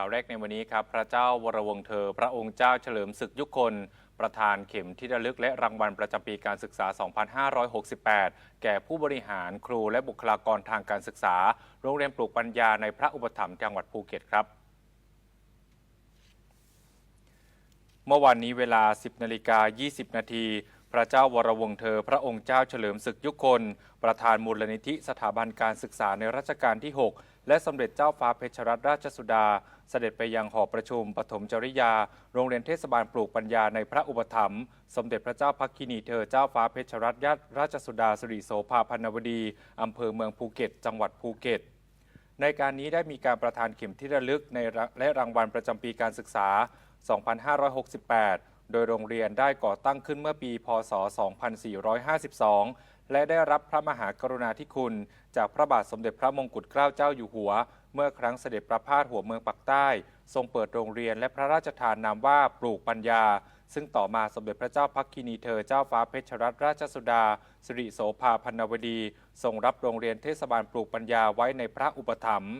ข่าวแรกในวันนี้ครับ พระเจ้าวรวงเธอ พระองค์เจ้าเฉลิมศึกยุคนประธานเข็มที่ระลึกและรางวัลประจำปีการศึกษา 2568 แก่ผู้บริหารครูและบุคลากรทางการศึกษา โรงเรียนปลูกปัญญาในพระอุปถัมภ์จังหวัดภูเก็ตครับเมื่อวานนี้เวลา 10นาฬิกา20 นาทีพระเจ้าวรวงเธอ พระองค์เจ้าเฉลิมศึกยุคคนประธานมูลนิธิสถาบันการศึกษาในรัชกาลที่ 6 และสมเด็จเจ้าฟ้าเพชรรัตนราชสุดา เสด็จไปยังหอประชุมปฐมจริยา โรงเรียนเทศบาลปลูกปัญญาในพระอุปถัมภ์สมเด็จพระเจ้าพักคินีเธอเจ้าฟ้าเพชรรัตนราชสุดาสิริโสภาพันวดีอำเภอเมืองภูเก็ต จังหวัดภูเก็ตในการนี้ได้มีการประทานเข็มที่ระลึกในและรางวัลประจำปีการศึกษา 2568 โดยโรงเรียนได้ก่อตั้งขึ้นเมื่อปี พศ 2452 และได้รับพระมหากรุณาธิคุณ จากพระบาทสมเด็จพระมงกุฎเกล้าเจ้าอยู่หัว เมื่อครั้งเสด็จประพาสหัวเมืองปักใต้ ทรงเปิดโรงเรียนและพระราชทานนามว่าปลูกปัญญา ซึ่งต่อมาสมเด็จพระเจ้าพักคินีเธอเจ้าฟ้าเพชรรัตนราชสุดา สิริโสภาพันวดี ทรงรับโรงเรียนเทศบาลปลูกปัญญาไว้ในพระอุปถัมภ์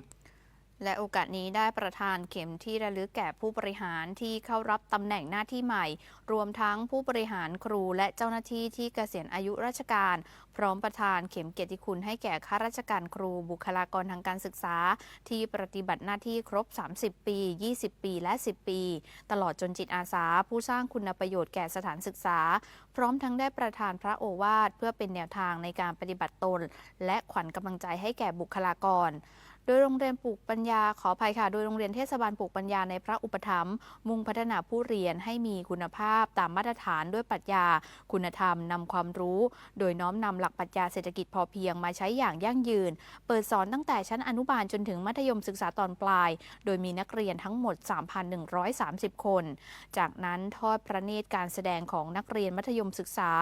และโอกาสนี้ได้ประทานเข็มที่ระลึกแก่ผู้บริหารที่เข้ารับตำแหน่งหน้าที่ใหม่ รวมทั้งผู้บริหารครูและเจ้าหน้าที่ที่เกษียณอายุราชการ พร้อมประทานเข็มเกียรติคุณให้แก่ข้าราชการครูบุคลากรทางการศึกษา ที่ปฏิบัติหน้าที่ครบ 30 ปี 20 ปี และ 10 ปี ตลอดจนจิตอาสา ผู้สร้างคุณประโยชน์แก่สถานศึกษา พร้อมทั้งได้ประทานพระโอวาทเพื่อเป็นแนวทางในการปฏิบัติตน และขวัญกำลังใจให้แก่บุคลากร โดยโรงเรียนปลูกปัญญาขออภัยค่ะ โดยโรงเรียนเทศบาลปลูกปัญญาในพระอุปถัมภ์มุ่งพัฒนาผู้เรียนให้มีคุณภาพตามมาตรฐานด้วยปรัชญา คุณธรรมนำความรู้ โดยน้อมนำหลักปรัชญาเศรษฐกิจพอเพียงมาใช้อย่างยั่งยืน เปิดสอนตั้งแต่ชั้นอนุบาลจนถึงมัธยมศึกษาตอนปลาย โดยมีนักเรียนทั้งหมด 3,130 คน จากนั้นทอดพระเนตรการแสดงของนักเรียนมัธยมศึกษา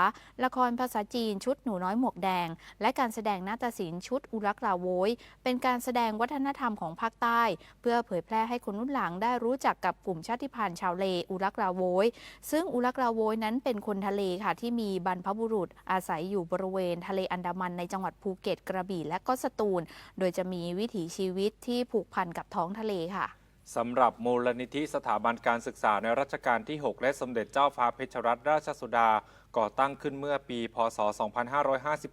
ละครภาษาจีนชุดหนูน้อยหมวกแดง และการแสดงนาฏศิลป์ชุดอุรักลาโวยเป็นการแสดงวัฒนธรรมของภาคใต้ เพื่อเผยแพร่ให้คนรุ่นหลังได้รู้จักกับกลุ่มชาติพันธุ์ชาวเลอุรักลาโวย ซึ่งอุรักลาโวยนั้นเป็นคนทะเลค่ะที่มีบรรพบุรุษอาศัยอยู่บริเวณทะเลอันดามันในจังหวัดภูเก็ตกระบี่และก็สตูล โดยจะมีวิถีชีวิตที่ผูกพันกับท้องทะเลค่ะ สำหรับมูลนิธิสถาบันการศึกษาในรัชกาลที่ 6 และสมเด็จเจ้าฟ้าเพชรรัตนราชสุดา ก่อตั้งขึ้นเมื่อปี พศ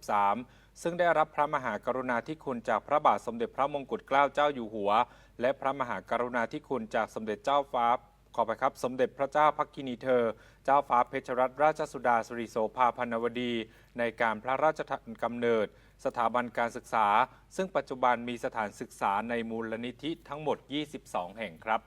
2553 ซึ่งได้รับพระมหากรุณาธิคุณจากพระบาทสมเด็จพระมงกุฎเกล้าเจ้าอยู่หัว และพระมหากรุณาธิคุณจากสมเด็จเจ้าฟ้า ขอไปครับ สมเด็จพระเจ้าพักกินีเธอ เจ้าฟ้าเพชรรัตนราชสุดาสิริโสภาพันนวดี ในการพระราชทานกำเนิด สถาบันการศึกษา ซึ่งปัจจุบันมีสถานศึกษาในมูลนิธิทั้งหมด 22 แห่งครับ